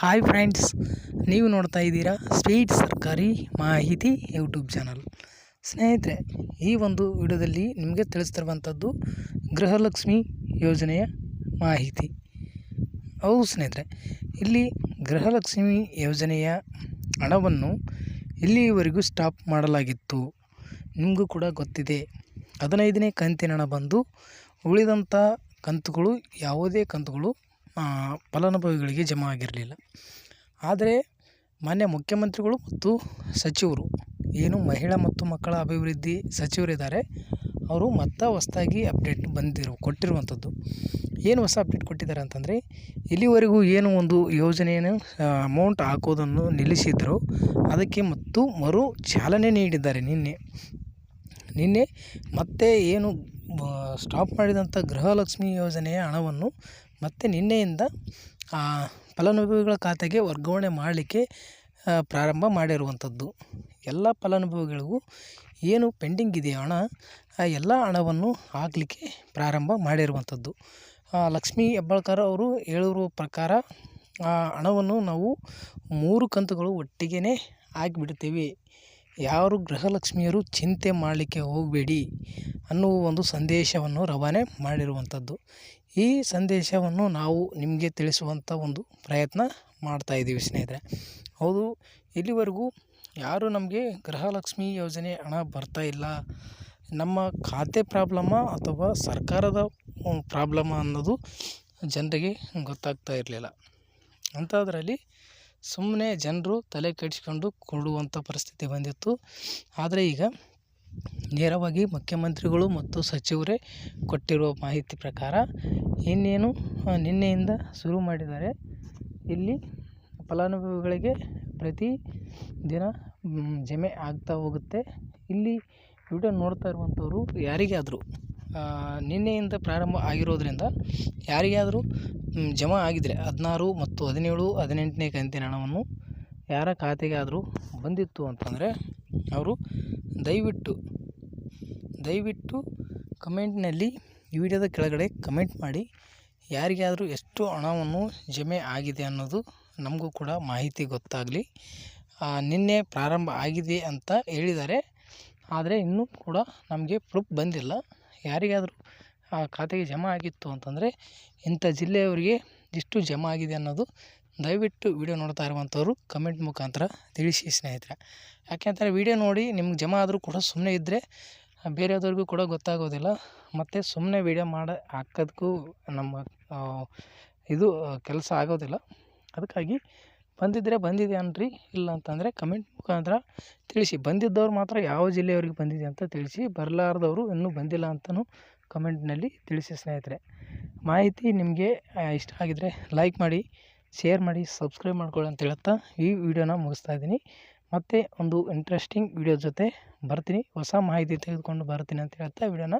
Hi friends ನೀವು ನೋಡ್ತಾ ಇದ್ದೀರಾ ಸ್ವೀಟ್ ಸರ್ಕಾರಿ ಮಾಹಿತಿ ಯೂಟ್ಯೂಬ್ ಚಾನಲ್ ಸ್ನೇಹಿತರೆ, ಈ ಒಂದು ವಿಡಿಯೋದಲ್ಲಿ ನಿಮಗೆ ತಿಳಿಸ್ತಿರುವಂಥದ್ದು ಗೃಹಲಕ್ಷ್ಮಿ ಯೋಜನೆಯ ಮಾಹಿತಿ. ಹೌದು ಸ್ನೇಹಿತರೆ, ಇಲ್ಲಿ ಗೃಹಲಕ್ಷ್ಮಿ ಯೋಜನೆಯ ಹಣವನ್ನು ಇಲ್ಲಿಯವರೆಗೂ ಸ್ಟಾಪ್ ಮಾಡಲಾಗಿತ್ತು. ನಿಮಗೂ ಕೂಡ ಗೊತ್ತಿದೆ. ಹದಿನೈದನೇ ಕಂತಿನ ಹಣ ಬಂದು ಉಳಿದಂಥ ಕಂತುಗಳು, ಯಾವುದೇ ಕಂತುಗಳು ಫಲಾನುಭವಿಗಳಿಗೆ ಜಮಾ ಆಗಿರಲಿಲ್ಲ. ಆದರೆ ಮಾನ್ಯ ಮುಖ್ಯಮಂತ್ರಿಗಳು ಮತ್ತು ಸಚಿವರು, ಏನು ಮಹಿಳಾ ಮತ್ತು ಮಕ್ಕಳ ಅಭಿವೃದ್ಧಿ ಸಚಿವರಿದ್ದಾರೆ, ಅವರು ಮತ್ತೆ ಹೊಸ್ದಾಗಿ ಅಪ್ಡೇಟ್ ಬಂದಿರು ಕೊಟ್ಟಿರುವಂಥದ್ದು ಏನು ಹೊಸ ಅಪ್ಡೇಟ್ ಕೊಟ್ಟಿದ್ದಾರೆ ಅಂತಂದರೆ, ಇಲ್ಲಿವರೆಗೂ ಏನು ಒಂದು ಯೋಜನೆಯನ್ನು ಅಮೌಂಟ್ ಹಾಕೋದನ್ನು ನಿಲ್ಲಿಸಿದ್ರು, ಅದಕ್ಕೆ ಮತ್ತು ಮರು ಚಾಲನೆ ನೀಡಿದ್ದಾರೆ ನಿನ್ನೆ. ನಿನ್ನೆ ಮತ್ತೆ ಏನು ಸ್ಟಾಪ್ ಮಾಡಿದಂಥ ಗೃಹಲಕ್ಷ್ಮಿ ಯೋಜನೆಯ ಹಣವನ್ನು ಮತ್ತು ನಿನ್ನೆಯಿಂದ ಫಲಾನುಭವಿಗಳ ಖಾತೆಗೆ ವರ್ಗಾವಣೆ ಮಾಡಲಿಕ್ಕೆ ಪ್ರಾರಂಭ ಮಾಡಿರುವಂಥದ್ದು. ಎಲ್ಲ ಫಲಾನುಭವಿಗಳಿಗೂ ಏನು ಪೆಂಡಿಂಗ್ ಇದೆಯೋ ಹಣ, ಆ, ಎಲ್ಲ ಹಣವನ್ನು ಹಾಕಲಿಕ್ಕೆ ಪ್ರಾರಂಭ ಮಾಡಿರುವಂಥದ್ದು. ಲಕ್ಷ್ಮೀ ಹೆಬ್ಬಾಳ್ಕರ್ ಅವರು ಹೇಳಿರುವ ಪ್ರಕಾರ, ಆ, ಹಣವನ್ನು ನಾವು ಮೂರು ಕಂತುಗಳು ಒಟ್ಟಿಗೆ ಹಾಕಿಬಿಡ್ತೀವಿ. ಯಾರು ಗೃಹಲಕ್ಷ್ಮಿಯರು ಚಿಂತೆ ಮಾಡಲಿಕ್ಕೆ ಹೋಗಬೇಡಿ ಅನ್ನುವ ಒಂದು ಸಂದೇಶವನ್ನು ರವಾನೆ ಮಾಡಿರುವಂಥದ್ದು. ಈ ಸಂದೇಶವನ್ನು ನಾವು ನಿಮಗೆ ತಿಳಿಸುವಂಥ ಒಂದು ಪ್ರಯತ್ನ ಮಾಡ್ತಾಯಿದ್ದೀವಿ ಸ್ನೇಹಿತರೆ. ಹೌದು, ಇಲ್ಲಿವರೆಗೂ ಯಾರು ನಮಗೆ ಗೃಹಲಕ್ಷ್ಮಿ ಯೋಜನೆ ಹಣ ಬರ್ತಾ ಇಲ್ಲ, ನಮ್ಮ ಖಾತೆ ಪ್ರಾಬ್ಲಮ್ಮ ಅಥವಾ ಸರ್ಕಾರದ ಪ್ರಾಬ್ಲಮ್ಮ ಅನ್ನೋದು ಜನರಿಗೆ ಗೊತ್ತಾಗ್ತಾ ಇರಲಿಲ್ಲ. ಅಂಥದ್ರಲ್ಲಿ ಸುಮ್ಮನೆ ಜನರು ತಲೆ ಕೆಡಿಸ್ಕೊಂಡು ಕೊಡುವಂಥ ಪರಿಸ್ಥಿತಿ ಬಂದಿತ್ತು. ಆದರೆ ಈಗ ನೇರವಾಗಿ ಮುಖ್ಯಮಂತ್ರಿಗಳು ಮತ್ತು ಸಚಿವರೇ ಕೊಟ್ಟಿರುವ ಮಾಹಿತಿ ಪ್ರಕಾರ ಇನ್ನೇನು ನಿನ್ನೆಯಿಂದ ಶುರು ಮಾಡಿದ್ದಾರೆ ಇಲ್ಲಿ ಫಲಾನುಭವಿಗಳಿಗೆ ಪ್ರತಿ ದಿನ ಜಮೆ ಆಗ್ತಾ ಹೋಗುತ್ತೆ. ಇಲ್ಲಿ ವಿಡಿಯೋ ನೋಡ್ತಾ ಇರುವಂಥವ್ರು ಯಾರಿಗಾದರೂ ನಿನ್ನೆಯಿಂದ ಪ್ರಾರಂಭ ಆಗಿರೋದರಿಂದ ಯಾರಿಗಾದರೂ ಜಮಾ ಆಗಿದ್ದರೆ ಹದಿನಾರು ಮತ್ತು ಹದಿನೇಳು, ಹದಿನೆಂಟನೇ ಕಂತಿನ ಹಣವನ್ನು ಯಾರ ಖಾತೆಗೆ ಆದರೂ ಬಂದಿತ್ತು ಅಂತಂದರೆ ಅವರು ದಯವಿಟ್ಟು ದಯವಿಟ್ಟು ಕಮೆಂಟ್ನಲ್ಲಿ ಈ ವಿಡಿಯೋದ ಕೆಳಗಡೆ ಕಮೆಂಟ್ ಮಾಡಿ. ಯಾರಿಗಾದರೂ ಎಷ್ಟು ಹಣವನ್ನು ಜಮೆ ಆಗಿದೆ ಅನ್ನೋದು ನಮಗೂ ಕೂಡ ಮಾಹಿತಿ ಗೊತ್ತಾಗಲಿ. ನಿನ್ನೆ ಪ್ರಾರಂಭ ಆಗಿದೆ ಅಂತ ಹೇಳಿದ್ದಾರೆ. ಆದರೆ ಇನ್ನೂ ಕೂಡ ನಮಗೆ ಪ್ರೂಫ್ ಬಂದಿಲ್ಲ. ಯಾರಿಗಾದರೂ, ಆ, ಖಾತೆಗೆ ಜಮಾ ಆಗಿತ್ತು ಅಂತಂದರೆ ಇಂಥ ಜಿಲ್ಲೆಯವರಿಗೆ ಇಷ್ಟು ಜಮಾ ಆಗಿದೆ ಅನ್ನೋದು ದಯವಿಟ್ಟು ವಿಡಿಯೋ ನೋಡ್ತಾ ಇರುವಂಥವ್ರು ಕಮೆಂಟ್ ಮುಖಾಂತರ ತಿಳಿಸಿ ಸ್ನೇಹಿತರೆ. ಯಾಕೆಂತಂದರೆ ವಿಡಿಯೋ ನೋಡಿ ನಿಮ್ಗೆ ಜಮ ಆದರೂ ಕೂಡ ಸುಮ್ಮನೆ ಇದ್ದರೆ ಬೇರೆಯವ್ರಿಗೂ ಕೂಡ ಗೊತ್ತಾಗೋದಿಲ್ಲ. ಮತ್ತು ಸುಮ್ಮನೆ ವೀಡಿಯೋ ಮಾಡಿ ಹಾಕೋದಕ್ಕೂ ನಮ್ಮ ಇದು ಕೆಲಸ ಆಗೋದಿಲ್ಲ. ಅದಕ್ಕಾಗಿ ಬಂದಿದ್ದರೆ ಬಂದಿದೆ ಅನ್ರಿ. ಇಲ್ಲ ಅಂತಂದರೆ ಕಮೆಂಟ್ ಮುಖಾಂತರ ತಿಳಿಸಿ. ಬಂದಿದ್ದವ್ರು ಮಾತ್ರ ಯಾವ ಜಿಲ್ಲೆಯವ್ರಿಗೆ ಬಂದಿದೆ ಅಂತ ತಿಳಿಸಿ. ಬರಲಾರ್ದವರು ಇನ್ನೂ ಬಂದಿಲ್ಲ ಅಂತಲೂ ಕಮೆಂಟ್ನಲ್ಲಿ ತಿಳಿಸಿ ಸ್ನೇಹಿತರೆ. ಮಾಹಿತಿ ನಿಮಗೆ ಇಷ್ಟ ಆಗಿದರೆ ಲೈಕ್ ಮಾಡಿ. ಶೇರ್ ಮಾಡಿ, ಸಬ್ಸ್ಕ್ರೈಬ್ ಮಾಡ್ಕೊಳ್ಳಿ ಅಂತ ಹೇಳ್ತಾ ಈ ವಿಡಿಯೋನ ಮುಗಿಸ್ತಾ ಇದ್ದೀನಿ. ಮತ್ತೆ ಒಂದು ಇಂಟ್ರೆಸ್ಟಿಂಗ್ ವಿಡಿಯೋ ಜೊತೆ ಬರ್ತೀನಿ. ಹೊಸ ಮಾಹಿತಿ ತೆಗೆದುಕೊಂಡು ಬರ್ತೀನಿ ಅಂತ ಹೇಳ್ತಾ ವಿಡಿಯೋನ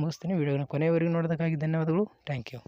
ಮುಗಿಸ್ತೀನಿ. ವಿಡಿಯೋನ ಕೊನೆಯವರೆಗೂ ನೋಡೋದಕ್ಕಾಗಿ ಧನ್ಯವಾದಗಳು. Thank you